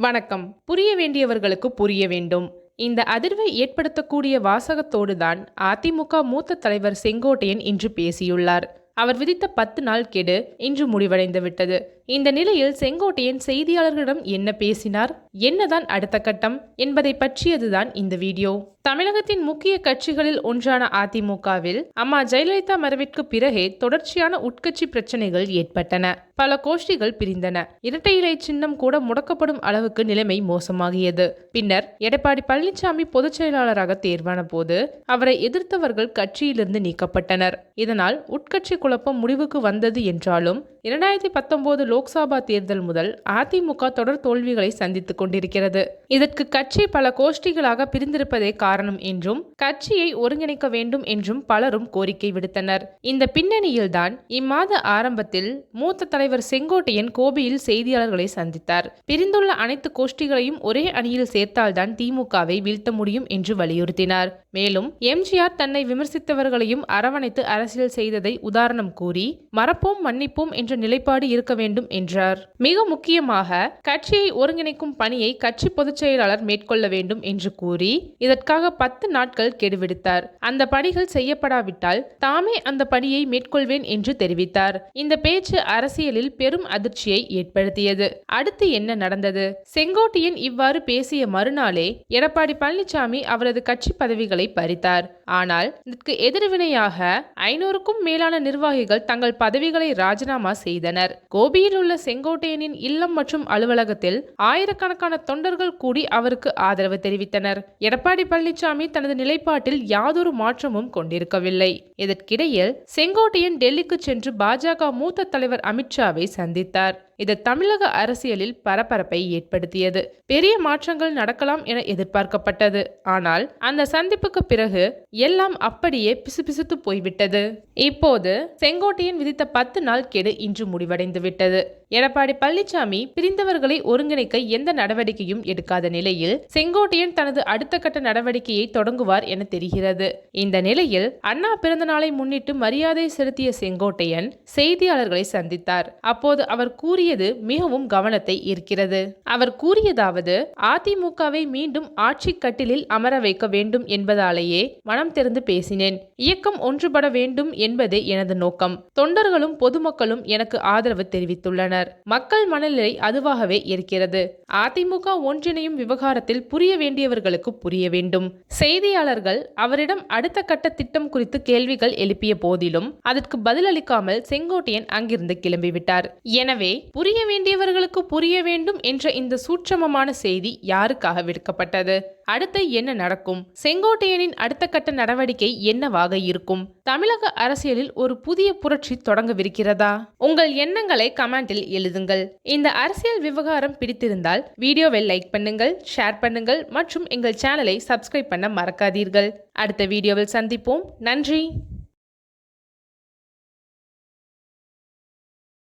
வணக்கம். புரிய வேண்டியவர்களுக்கு புரிய வேண்டும். இந்த அதிர்வை ஏற்படுத்தக்கூடிய வாசகத்தோடு தான் அதிமுக மூத்த தலைவர் செங்கோட்டையன் இன்று பேசியுள்ளார். அவர் விதித்த பத்து நாள் கெடு இன்று முடிவடைந்து விட்டது இந்த நிலையில் செங்கோட்டையன் செய்தியாளர்களிடம் என்ன பேசினார்? என்னதான் அடுத்த கட்டம்? என்பதை பற்றியதுதான் இந்த வீடியோ. தமிழகத்தின் முக்கிய கட்சிகளில் ஒன்றான அதிமுகவில் அம்மா ஜெயலலிதா மறைவிற்கு பிறகே தொடர்ச்சியான உட்கட்சி பிரச்சனைகள் ஏற்பட்டன. பல கோஷ்டிகள் பிரிந்தன. இரட்டை இலை சின்னம் கூட முடக்கப்படும் அளவுக்கு நிலைமை மோசமாகியது. பின்னர் எடப்பாடி பழனிசாமி பொதுச் செயலாளராக தேர்வான போது அவரை எதிர்த்தவர்கள் கட்சியிலிருந்து நீக்கப்பட்டனர். இதனால் உட்கட்சி குழப்பம் முடிவுக்கு வந்தது என்றாலும் இரண்டாயிரத்தி பத்தொன்பது லோக்சபா தேர்தல் முதல் அதிமுக தொடர் தோல்விகளை சந்தித்துக் கொண்டிருக்கிறது. இதற்கு கட்சி பல கோஷ்டிகளாக பிரிந்திருப்பதே காரணம் என்றும் கட்சியை ஒருங்கிணைக்க வேண்டும் என்றும் பலரும் கோரிக்கை விடுத்தனர். இந்த பின்னணியில்தான் இம்மாத ஆரம்பத்தில் மூத்த தலைவர் செங்கோட்டையன் கோபியில் செய்தியாளர்களை சந்தித்தார். பிரிந்துள்ள அனைத்து கோஷ்டிகளையும் ஒரே அணியில் சேர்த்தால்தான் திமுகவை வீழ்த்த முடியும் என்று வலியுறுத்தினார். மேலும் எம்ஜிஆர் தன்னை விமர்சித்தவர்களையும் அரவணைத்து அரசியல் செய்ததை உதாரணம் கூறி மறப்போம் மன்னிப்போம் என்ற நிலைப்பாடு இருக்க வேண்டும் என்றார். மிக முக்கியமாக கட்சியை ஒருங்கிணைக்கும் பணியை கட்சி பொதுச் செயலாளர் மேற்கொள்ள வேண்டும் என்று கூறி இதற்காக பத்து நாட்கள் கெடுவிடுத்தார். அந்த பணிகள் செய்யப்படாவிட்டால் தாமே அந்த பணியை மேற்கொள்வேன் என்று தெரிவித்தார். இந்த பேச்சு அரசியலில் பெரும் அதிர்ச்சியை ஏற்படுத்தியது. அடுத்து என்ன நடந்தது? செங்கோட்டையன் இவ்வாறு பேசிய மறுநாளே எடப்பாடி பழனிசாமி அவரது கட்சி பதவிகளை பறித்தார். ஆனால் இதற்கு எதிர்வினையாக ஐநூறுக்கும் மேலான நிர்வாகிகள் தங்கள் பதவிகளை ராஜினாமா செய்தனர். கோபியில் உள்ள செங்கோட்டையனின் இல்லம் மற்றும் அலுவலகத்தில் ஆயிரக்கணக்கான தொண்டர்கள் கூடி அவருக்கு ஆதரவு தெரிவித்தனர். எடப்பாடி பழனிசாமி தனது நிலைப்பாட்டில் யாதொரு மாற்றமும் கொண்டிருக்கவில்லை. இதற்கிடையில் செங்கோட்டையன் டெல்லிக்கு சென்று பாஜக மூத்த தலைவர் அமித்ஷாவை சந்தித்தார். இது தமிழக அரசியலில் பரபரப்பை ஏற்படுத்தியது. பெரிய மாற்றங்கள் நடக்கலாம் என எதிர்பார்க்கப்பட்டது. ஆனால் அந்த சந்திப்புக்கு பிறகு எல்லாம் அப்படியே பிசுபிசுத்து போய்விட்டது. இப்போது செங்கோட்டையன் விதித்த பத்து நாள் கெடு இன்று முடிவடைந்து விட்டது எடப்பாடி பழனிசாமி பிரிந்தவர்களை ஒருங்கிணைக்க எந்த நடவடிக்கையும் எடுக்காத நிலையில் செங்கோட்டையன் தனது அடுத்த கட்ட நடவடிக்கையை தொடங்குவார் என தெரிகிறது. இந்த நிலையில் அண்ணா பிறந்த நாளை முன்னிட்டு மரியாதை செலுத்திய செங்கோட்டையன் செய்தியாளர்களை சந்தித்தார். அப்போது அவர் கூறிய கூறியது மிகவும் கவனத்தை ஈர்க்கிறது. அவர் கூறியதாவது அதிமுகவை மீண்டும் ஆட்சி கட்டிலில் அமர வைக்க வேண்டும் என்பதாலேயே மனம் திறந்து பேசினேன். இயக்கம் ஒன்றுபட வேண்டும் என்பதே எனது நோக்கம். தொண்டர்களும் பொதுமக்களும் எனக்கு ஆதரவு தெரிவித்துள்ளனர். மக்கள் மனநிலை அதுவாகவே இருக்கிறது. அதிமுக ஒன்றிணையும் விவகாரத்தில் புரிய வேண்டியவர்களுக்கு புரிய வேண்டும். செய்தியாளர்கள் அவரிடம் அடுத்த கட்ட திட்டம் குறித்து கேள்விகள் எழுப்பிய போதிலும் அதற்கு பதிலளிக்காமல் செங்கோட்டையன் அங்கிருந்து கிளம்பிவிட்டார். எனவே புரிய வேண்டியவர்களுக்கு புரிய வேண்டும் என்ற இந்த சூட்சமமான செய்தி யாருக்காக விடுக்கப்பட்டது? அடுத்து என்ன நடக்கும்? செங்கோட்டையனின் அடுத்த கட்ட நடவடிக்கை என்னவாக இருக்கும்? தமிழக அரசியலில் ஒரு புதிய புரட்சி தொடங்கவிருக்கிறதா? உங்கள் எண்ணங்களை கமெண்டில் எழுதுங்கள். இந்த அரசியல் விவகாரம் பிடித்திருந்தால் வீடியோவை லைக் பண்ணுங்கள் ஷேர் பண்ணுங்கள் மற்றும் எங்கள் சேனலை சப்ஸ்கிரைப் பண்ண மறக்காதீர்கள். அடுத்த வீடியோவில் சந்திப்போம். நன்றி.